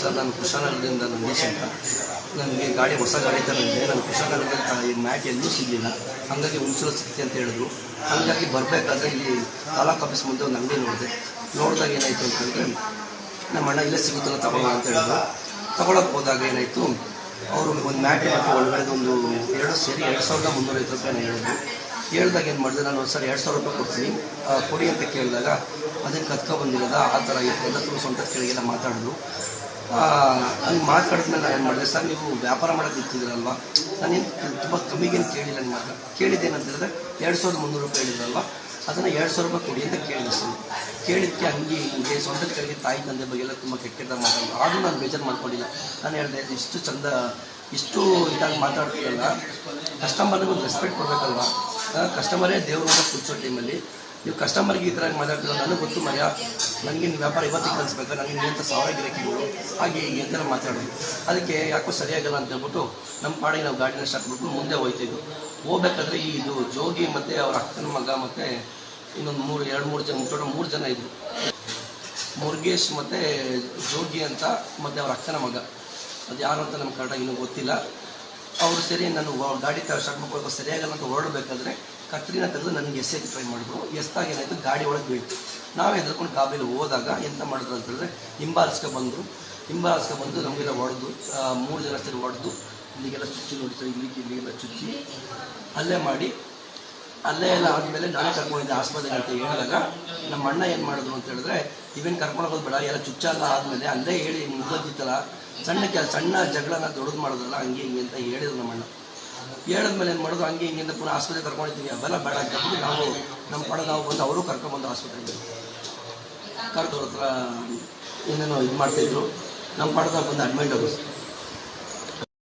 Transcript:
Sir, ನಾನು ಕುಶಾಲನಗರದಿಂದ ನಂದೀಶ್ ಅಂತ. ನನಗೆ ಗಾಡಿ, ಹೊಸ ಗಾಡಿ ತಗೊಂಡಿದ್ದೆ ನಾನು ಕುಶಾಲನಗರದಲ್ಲಿ ಮ್ಯಾಟ್ ಎಲ್ಲೂ ಸಿಗಲಿಲ್ಲ. ಹಾಗಾಗಿ ಹುಣಸೂರು ಸಿಕ್ತಿ ಅಂತ ಹೇಳಿದ್ರು. ಹಾಗಾಗಿ ಬರಬೇಕಾದ್ರೆ ಇಲ್ಲಿ ತಾಲೂಕು ಆಫೀಸ್ ಮುಂದೆ ಒಂದು ಅಂಗಡಿ ನೋಡಿದೆ. ನೋಡಿದಾಗ ಏನಾಯಿತು ಅಂತಂದರೆ ನಮ್ಮ ಅಣ್ಣ ಇಲ್ಲೇ ಸಿಗುತ್ತಲ್ಲ, ತಗೊಳ್ಳೋ ಅಂತ ಹೇಳಿದ್ರು. ತಗೊಳಕ್ಕೆ ಹೋದಾಗ ಏನಾಯಿತು, ಅವರು ಒಂದು ಮ್ಯಾಟ್ ಮತ್ತು ಒಳಗಡೆ ಒಂದು ಎರಡು ಸೇರಿ ಎರಡು ಸಾವಿರದ ಮುನ್ನೂರೈದು ರೂಪಾಯಿ ನಾನು ಹೇಳಿದ್ರು. ಹೇಳ್ದಾಗ ಏನು ಮಾಡಿದೆ, ನಾನು ಒಂದು ಸರಿ ಎರಡು ಸಾವಿರ ರೂಪಾಯಿ ಕೊಡ್ತೀನಿ. ಕೊಡಿ ಅಂತ ಕೇಳಿದಾಗ, ಅದಕ್ಕೆ ಕತ್ಕೊ ಬಂದಿರೋದ, ಆ ಥರ ಎಲ್ಲ ತುಂಬ ಸ್ವಂತ ಕೆಳಗೆಲ್ಲ ಮಾತಾಡಿದ್ರು. ಹಂಗೆ ಮಾತಾಡಿದ್ಮೇಲೆ ನಾನು ಏನು ಮಾಡಿದೆ? ಸರ್, ನೀವು ವ್ಯಾಪಾರ ಮಾಡೋಕೆ ಇರ್ತಿದ್ರಲ್ವಾ ನಾನೇನು ತುಂಬ ಕಮ್ಮಿಗೇನು ಕೇಳಿಲ್ಲ ನಿಮ್ಮ ಹತ್ರ ಹೇಳಿದ್ರೆ ಎರಡು ಸಾವಿರದ ಮುನ್ನೂರು ರೂಪಾಯಿ ಹೇಳಿದ್ರಲ್ವ? ಅದನ್ನು ಎರಡು ಸಾವಿರ ರೂಪಾಯಿ ಕೊಡಿ ಅಂತ ಕೇಳಿದೆ ಸರ್. ಕೇಳಿದ್ದಕ್ಕೆ ಹಂಗೆ ಹಿಂಗೆ ಸ್ವಂತ ಕಡೆಗೆ ತಾಯಿ ತಂದೆ ಬಗ್ಗೆ ಎಲ್ಲ ತುಂಬ ಕೆಟ್ಟದಾಗ ಮಾತಾಡೋದು ಆದರೂ ನಾನು ಬೇಜಾರು ಮಾಡ್ಕೊಂಡಿಲ್ಲ. ನಾನು ಹೇಳಿದೆ, ಇಷ್ಟು ಚಂದ, ಇಷ್ಟು ಇದಾಗಿ ಮಾತಾಡ್ತೀರಲ್ಲ ಕಸ್ಟಮರ್ಗೆ ಒಂದು ರೆಸ್ಪೆಕ್ಟ್ ಕೊಡಬೇಕಲ್ವ? ಕಸ್ಟಮರೇ ದೇವರು ಅಂತ ಕೂರ್ಸೋ ಟೈಮಲ್ಲಿ ನೀವು ಕಸ್ಟಮರ್ಗೆ ಈ ಥರ ಮಾತಾಡ್ತೀರ ನನಗೆ ಗೊತ್ತು ಮರ್ಯ. ನನಗೆ ವ್ಯಾಪಾರ ಇವತ್ತಿಗೆ ಕಲಿಸ್ಬೇಕು ನನಗೆ ನಿಂತ ಸಾವಿರ ಗಿರಾಕಿಗಳು ಹಾಗೆ ಈ ಥರ ಮಾತಾಡೋದು ಅದಕ್ಕೆ ಯಾಕೋ ಸರಿಯಾಗಲ್ಲ ಅಂತ ಹೇಳ್ಬಿಟ್ಟು ನಮ್ಮ ಪಾಡಿಗೆ ನಾವು ಗಾಡಿನ ಸ್ಟಾರ್ಟ್ ಮಾಡ್ಬಿಟ್ಟು ಮುಂದೆ ಹೋಯ್ತಿದ್ದು ಹೋಗ್ಬೇಕಾದ್ರೆ ಈ ಇದು ಜೋಗಿ ಮತ್ತು ಅವ್ರ ಅಕ್ಕನ ಮಗ ಮತ್ತು ಇನ್ನೊಂದು ಮೂರು, ಎರಡು, ಮೂರು ಜನ ಟೋಟಲ್ ಮೂರು ಜನ ಇದ್ದರು ಮುರುಗೇಶ್ ಮತ್ತು ಜೋಗಿ ಅಂತ ಮತ್ತು ಅವ್ರ ಅಕ್ಕನ ಮಗ. ಅದು ಯಾರು ಅಂತ ನಮ್ಗೆ ಕರೆಕ್ಟಾಗಿ ಇನ್ನೂ ಗೊತ್ತಿಲ್ಲ. ಅವರು ಸರಿ, ನಾನು ಗಾಡಿ ಮಾಡ್ಕೊಂಡು ಸರಿಯಾಗಲ್ಲ ಅಂತ ಹೊರಡಬೇಕಾದ್ರೆ ಕತ್ರಿನ ತೆಗೆದು ನನಗೆ ಎಸೆಕ್ಕೆ ಟ್ರೈ ಮಾಡಿದ್ರು. ಎಸ್ತಾಗ ಏನಾಯಿತು? ಗಾಡಿ ಒಳಗೆ ಬೀಳ್ತು. ನಾವು ಹೆದರ್ಕೊಂಡು ಗಾಬೆಲಿ ಹೋದಾಗ ಎಂತ ಮಾಡಿದ್ರು ಅಂತ ಹೇಳಿದ್ರೆ ಹಿಂಬಾಲಿಸ್ಕೊ ಬಂದರು. ಹಿಂಬಾಲಿಸ್ಕೊ ಬಂದು ನಮಗೆಲ್ಲ ಹೊಡೆದು ಮೂರು ಜನ ಸೇರಿ ಹೊಡೆದು, ಇಲ್ಲಿಗೆಲ್ಲ ಚುಚ್ಚಿ ನೋಡಿ ಸರ್, ಇಲ್ಲಿಗೆ, ಇಲ್ಲಿಗೆಲ್ಲ ಚುಚ್ಚಿ, ಅಲ್ಲೇ ಮಾಡಿ ಅಲ್ಲೇ ಎಲ್ಲ ಆದಮೇಲೆ ನಾನೇ ಕರ್ಕೊಂಡಿದ್ದೆ ಆಸ್ಪತ್ರೆಗೆ ಅಂತ ಹೇಳಿದಾಗ, ನಮ್ಮ ಅಣ್ಣ ಏನು ಮಾಡಿದ್ರು ಅಂತ ಹೇಳಿದ್ರೆ, ಇವೇನು ಕರ್ಕೊಂಡು ಹೋಗೋದು ಬೇಡ, ಎಲ್ಲ ಚುಚ್ಚಲ್ಲ ಆದಮೇಲೆ ಅಲ್ಲೇ ಹೇಳಿ ಮುಗ್ದೋಗಿತ್ತಲ್ಲ ಸಣ್ಣ ಕೆಲ, ಸಣ್ಣ ಜಗಳನ ದೊಡ್ಡದು ಮಾಡೋದಲ್ಲ ಹಂಗೆ ಹಿಂಗೆ ಅಂತ ಹೇಳಿದ್ರು ನಮ್ಮ ಅಣ್ಣ. ಹೇಳಿದ್ಮೇಲೆ ಏನು ಮಾಡೋದು ಹಂಗೆ ಹಿಂಗೆ ಅಂತ ಪುನಃ ಆಸ್ಪತ್ರೆಗೆ ಕರ್ಕೊಂಡಿದ್ದೀವಿ ಅವೆಲ್ಲ ಬೇಡ ಅಂತ ನಾವು ನಮ್ಮ ಪಡ ನಾವು ಬಂದು ಅವರು ಕರ್ಕೊಂಡ್ಬಂದು ಆಸ್ಪತ್ರೆಗೆ ಕರ್ದವ್ರ ಏನೇನೋ ಇದು ಮಾಡ್ತಿದ್ರು. ನಮ್ಮ ಪಡೆದಾಗ ಬಂದು ಅಡ್ಮಿಟ್ ಆಗೋದು